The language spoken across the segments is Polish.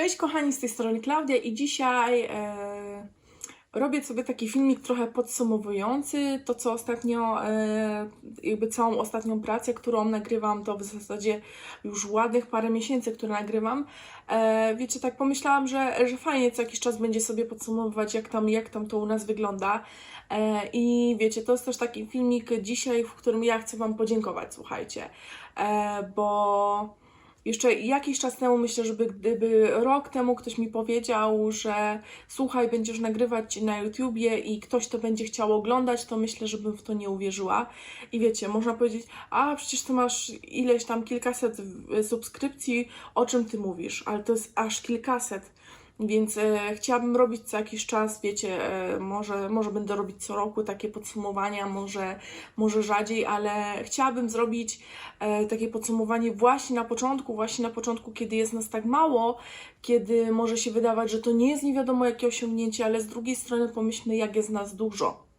Cześć kochani, z tej strony Klaudia i dzisiaj e, robię sobie taki filmik trochę podsumowujący to, co ostatnio, e, jakby całą ostatnią pracę, którą nagrywam, to w zasadzie już ładnych parę miesięcy, które nagrywam. E, wiecie, tak pomyślałam, że, że fajnie co jakiś czas będzie sobie podsumowywać, jak tam, jak tam to u nas wygląda. E, I wiecie, to jest też taki filmik dzisiaj, w którym ja chcę Wam podziękować, słuchajcie, e, bo jeszcze jakiś czas temu myślę, żeby gdyby rok temu ktoś mi powiedział, że słuchaj, będziesz nagrywać na YouTubie i ktoś to będzie chciał oglądać, to myślę, że bym w to nie uwierzyła. I wiecie, można powiedzieć, a przecież ty masz ileś tam kilkaset subskrypcji, o czym ty mówisz, ale to jest aż kilkaset. Więc e, chciałabym robić co jakiś czas, wiecie, e, może, może będę robić co roku takie podsumowania, może, może rzadziej, ale chciałabym zrobić e, takie podsumowanie właśnie na początku, właśnie na początku, kiedy jest nas tak mało, kiedy może się wydawać, że to nie jest nie wiadomo jakie osiągnięcie, ale z drugiej strony pomyślmy, jak jest nas dużo.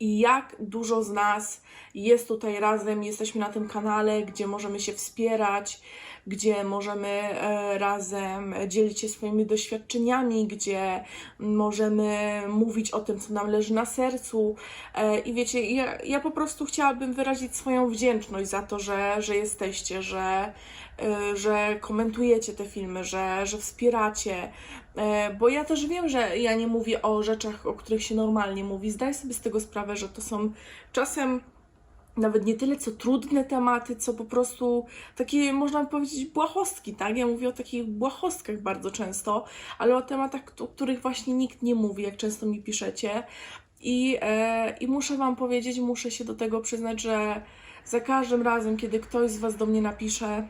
I jak dużo z nas jest tutaj razem, jesteśmy na tym kanale, gdzie możemy się wspierać, gdzie możemy e, razem dzielić się swoimi doświadczeniami, gdzie możemy mówić o tym, co nam leży na sercu. E, I wiecie, ja, ja po prostu chciałabym wyrazić swoją wdzięczność za to, że, że jesteście, że, e, że komentujecie te filmy, że, że wspieracie, Bo ja też wiem, że ja nie mówię o rzeczach, o których się normalnie mówi. Zdaję sobie z tego sprawę, że to są czasem nawet nie tyle co trudne tematy, co po prostu takie, można powiedzieć, błahostki, tak? Ja mówię o takich błahostkach bardzo często, ale o tematach, o których właśnie nikt nie mówi, jak często mi piszecie. I, e, I muszę Wam powiedzieć, muszę się do tego przyznać, że za każdym razem, kiedy ktoś z Was do mnie napisze,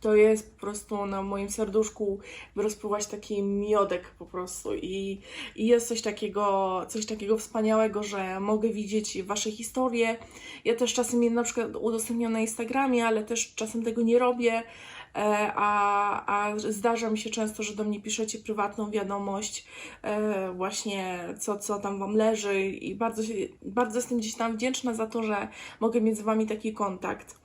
to jest po prostu na moim serduszku rozpływać taki miodek po prostu i, i jest coś takiego, coś takiego wspaniałego, że mogę widzieć Wasze historie. Ja też czasem je na przykład udostępniam na Instagramie, ale też czasem tego nie robię, e, a, a zdarza mi się często, że do mnie piszecie prywatną wiadomość e, właśnie co, co tam Wam leży i bardzo, bardzo jestem gdzieś tam wdzięczna za to, że mogę mieć z Wami taki kontakt.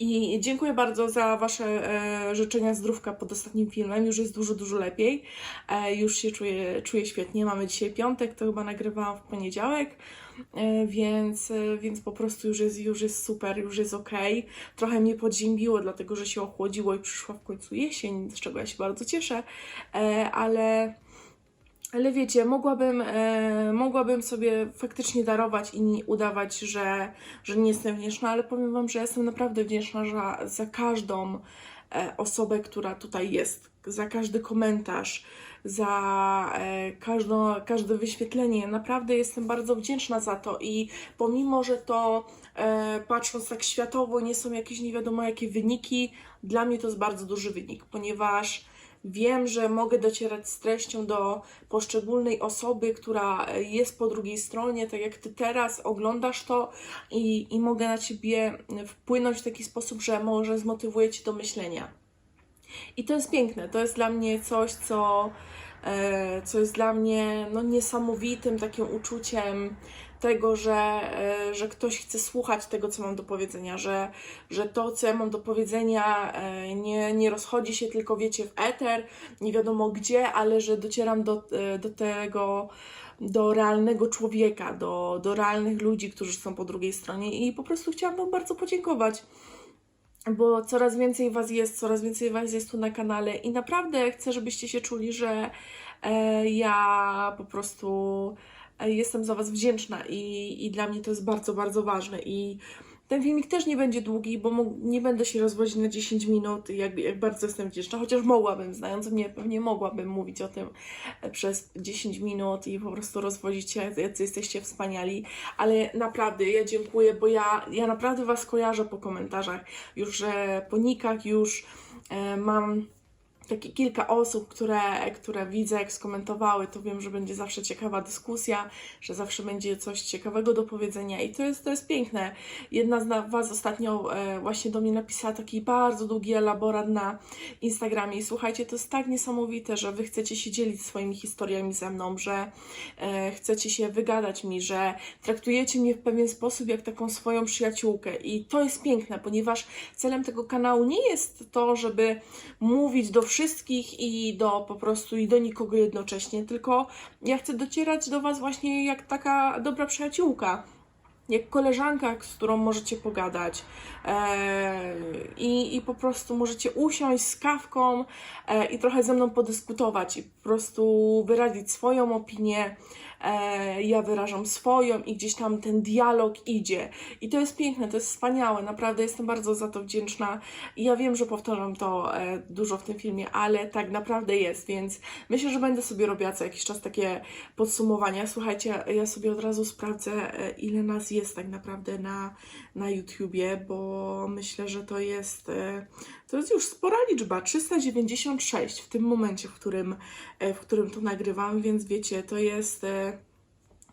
I dziękuję bardzo za Wasze e, życzenia zdrówka pod ostatnim filmem. Już jest dużo, dużo lepiej. E, już się czuję, czuję świetnie. Mamy dzisiaj piątek, to chyba nagrywałam w poniedziałek, e, więc, e, więc po prostu już jest, już jest super, już jest ok. Trochę mnie podziębiło, dlatego że się ochłodziło i przyszła w końcu jesień, z czego ja się bardzo cieszę, e, ale. Ale wiecie, mogłabym, e, mogłabym sobie faktycznie darować i udawać, że, że nie jestem wdzięczna, ale powiem Wam, że jestem naprawdę wdzięczna za, za każdą e, osobę, która tutaj jest, za każdy komentarz, za e, każdo, każde wyświetlenie. Naprawdę jestem bardzo wdzięczna za to i pomimo, że to e, patrząc tak światowo nie są jakieś nie wiadomo jakie wyniki, dla mnie to jest bardzo duży wynik, ponieważ Wiem, że mogę docierać z treścią do poszczególnej osoby, która jest po drugiej stronie, tak jak ty teraz oglądasz to i, i mogę na ciebie wpłynąć w taki sposób, że może zmotywuję cię do myślenia. I to jest piękne, to jest dla mnie coś, co, e, co jest dla mnie no, niesamowitym takim uczuciem tego, że, e, że ktoś chce słuchać tego, co mam do powiedzenia, że, że to, co ja mam do powiedzenia, e, nie, nie rozchodzi się tylko, wiecie, w eter, nie wiadomo gdzie, ale że docieram do, e, do tego, do realnego człowieka, do, do realnych ludzi, którzy są po drugiej stronie i po prostu chciałam Wam bardzo podziękować bo coraz więcej Was jest, coraz więcej Was jest tu na kanale i naprawdę chcę, żebyście się czuli, że e, ja po prostu e, jestem za Was wdzięczna i, i dla mnie to jest bardzo, bardzo ważne i ten filmik też nie będzie długi, bo nie będę się rozwodzić na 10 minut, jak, jak bardzo jestem wdzięczna, chociaż mogłabym, znając mnie, pewnie mogłabym mówić o tym e, przez 10 minut i po prostu rozwodzić się, jacy jesteście wspaniali, ale naprawdę ja dziękuję, bo ja, ja naprawdę Was kojarzę po komentarzach, już e, po nikach, już e, mam takie kilka osób, które, które widzę, jak skomentowały, to wiem, że będzie zawsze ciekawa dyskusja, że zawsze będzie coś ciekawego do powiedzenia i to jest, to jest piękne. Jedna z Was ostatnio e, właśnie do mnie napisała taki bardzo długi elaborat na Instagramie i słuchajcie, to jest tak niesamowite, że Wy chcecie się dzielić swoimi historiami ze mną, że e, chcecie się wygadać mi, że traktujecie mnie w pewien sposób jak taką swoją przyjaciółkę i to jest piękne, ponieważ celem tego kanału nie jest to, żeby mówić do wszystkich, wszystkich i do po prostu i do nikogo jednocześnie, tylko ja chcę docierać do Was właśnie jak taka dobra przyjaciółka jak koleżanka, z którą możecie pogadać e, i, i po prostu możecie usiąść z kawką e, i trochę ze mną podyskutować i po prostu wyrazić swoją opinię. E, ja wyrażam swoją i gdzieś tam ten dialog idzie. I to jest piękne, to jest wspaniałe, naprawdę jestem bardzo za to wdzięczna. I ja wiem, że powtarzam to e, dużo w tym filmie, ale tak naprawdę jest, więc myślę, że będę sobie robiła co jakiś czas takie podsumowania. Słuchajcie, ja sobie od razu sprawdzę, e, ile nas jest tak naprawdę na, na YouTubie, bo myślę, że to jest, to jest już spora liczba, 396 w tym momencie, w którym, e, w którym to nagrywam, więc wiecie, to jest, e,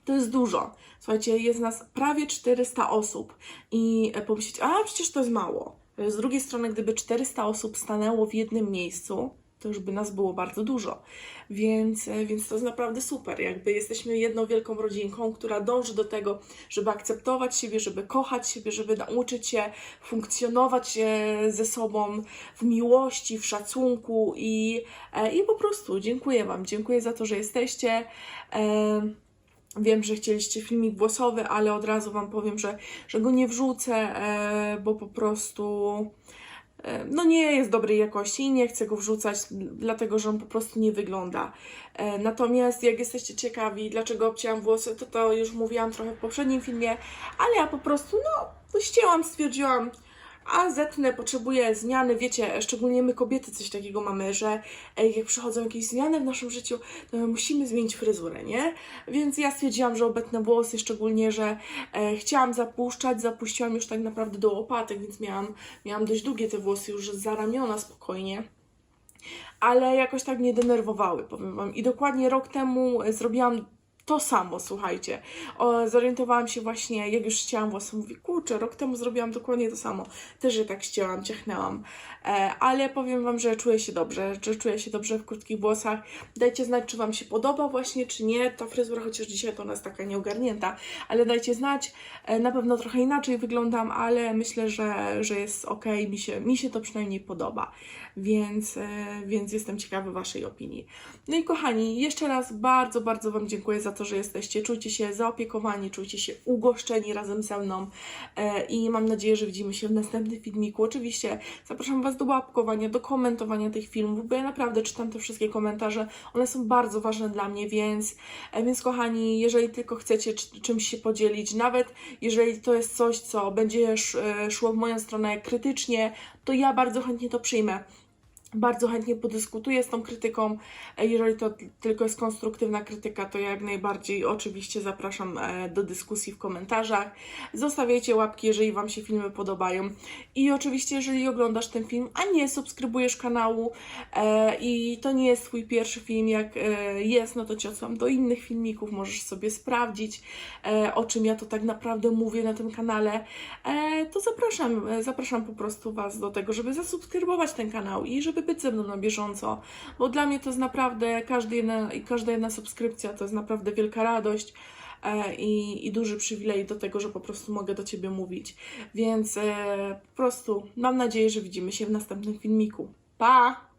to jest dużo. Słuchajcie, jest nas prawie 400 osób i e, pomyśleć, a przecież to jest mało. Z drugiej strony, gdyby 400 osób stanęło w jednym miejscu, to już by nas było bardzo dużo. Więc, e, więc to jest naprawdę super. Jakby jesteśmy jedną wielką rodzinką, która dąży do tego, żeby akceptować siebie, żeby kochać siebie, żeby nauczyć się funkcjonować e, ze sobą w miłości, w szacunku i, e, i po prostu dziękuję Wam. Dziękuję za to, że jesteście. Wiem, że chcieliście filmik głosowy, ale od razu Wam powiem, że, że go nie wrzucę, bo po prostu no nie jest dobrej jakości i nie chcę go wrzucać, dlatego że on po prostu nie wygląda. E, Natomiast jak jesteście ciekawi, dlaczego obcięłam włosy, to to już mówiłam trochę w poprzednim filmie, ale ja po prostu no ścięłam, stwierdziłam, a zetnę, potrzebuję zmiany, wiecie, szczególnie my kobiety coś takiego mamy, że jak przychodzą jakieś zmiany w naszym życiu, to my musimy zmienić fryzurę, nie? Więc ja stwierdziłam, że obetnę włosy, szczególnie, że e, chciałam zapuszczać, zapuściłam już tak naprawdę do łopatek, więc miałam, miałam dość długie te włosy już za ramiona spokojnie ale jakoś tak mnie denerwowały, powiem Wam. I dokładnie rok temu e, zrobiłam to samo, słuchajcie. O, zorientowałam się właśnie, jak już ścięłam włosy, mówię, kurczę, rok temu zrobiłam dokładnie to samo. Też je tak ścięłam, ciachnęłam. E, ale powiem Wam, że czuję się dobrze, że czuję się dobrze w krótkich włosach. Dajcie znać, czy Wam się podoba właśnie, czy nie. Ta fryzura, chociaż dzisiaj to jest taka nieogarnięta, ale dajcie znać. E, na pewno trochę inaczej wyglądam, ale myślę, że, że jest ok, mi się, mi się to przynajmniej podoba. Więc, e, więc jestem ciekawa Waszej opinii. No i kochani, jeszcze raz bardzo, bardzo Wam dziękuję za to, że jesteście. Czujcie się zaopiekowani, czujcie się ugoszczeni razem ze mną e, i mam nadzieję, że widzimy się w następnym filmiku. Oczywiście zapraszam Was do łapkowania, do komentowania tych filmów, bo ja naprawdę czytam te wszystkie komentarze. One są bardzo ważne dla mnie, więc, e, więc kochani, jeżeli tylko chcecie czy- czymś się podzielić, nawet jeżeli to jest coś, co będzie e, szło w moją stronę krytycznie, to ja bardzo chętnie to przyjmę. Bardzo chętnie podyskutuję z tą krytyką. Jeżeli to tylko jest konstruktywna krytyka, to jak najbardziej oczywiście zapraszam e, do dyskusji w komentarzach. Zostawiajcie łapki, jeżeli Wam się filmy podobają. I oczywiście, jeżeli oglądasz ten film, a nie subskrybujesz kanału e, i to nie jest Twój pierwszy film, jak e, jest, no to Cię odsyłam do innych filmików, możesz sobie sprawdzić, e, o czym ja to tak naprawdę mówię na tym kanale. E, to zapraszam, e, zapraszam po prostu Was do tego, żeby zasubskrybować ten kanał i żeby być ze mną na bieżąco, bo dla mnie to jest naprawdę, każdy jedna, każda jedna subskrypcja to jest naprawdę wielka radość e, i, i duży przywilej do tego, że po prostu mogę do Ciebie mówić. Więc e, po prostu mam nadzieję, że widzimy się w następnym filmiku. Pa!